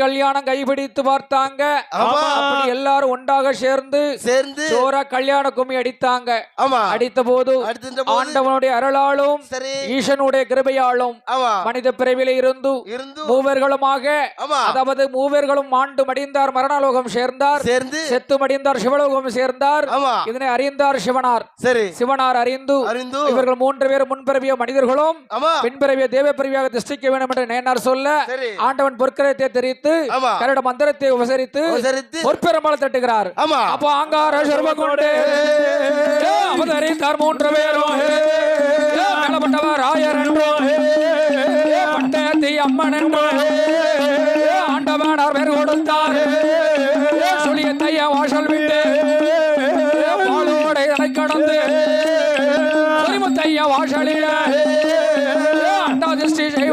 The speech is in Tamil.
கல்யாணம் கைபிடித்து பார்த்தாங்க. அப்படி எல்லாரும் ஒன்றாக சேர்ந்து சேர்ந்து சோரா கல்யாண கும்மி அடித்தாங்க. ஆமா. அடித்த போது ஆண்டவனுடைய அருளாலும் ஈசனுடைய கிருபையாலும் மனித பிறவில இருந்து மூவர்களுமாக அதாவது மூவர்களும் மாண்டு மடிந்தார் மரணலோகம் சேர்ந்தார் சேர்ந்து செத்து மடிந்தார் சிவலோகம் சேர்ந்தார். இதனை அறிந்தார் சிவனார். சரி. சிவனார் அறிந்து இவர்கள் மூன்று பேர் முன்பிறவிய மனிதர்களும் பின்பிறவிய தேவ பிறவியாக திஷ்டிக்க வேண்டும் என்று நேனார் சொல்ல ஆண்டவன் பொற்கரத்தை தெரிவித்து உச்சரித்து தன்னோட மந்திரத்தை உபசரித்து பொற்பெருமாள் தட்டுகிறார். அப்போ ஆங்கார சர்வம் கொண்டு அவதரித்தார் மூன்று பேரும் மேலப்பட்டவர் ராயர் என்றும் பட்டத்தி அம்மன் என்றும் ஆண்டவனார் பேர் கொடுத்தார். சுழியத்தைய வாசல் விட்டு. பாலோடை அடை கடந்து. சுரிமுத்தைய வாசலில். அண்டாதிஷ்டி செய்வார்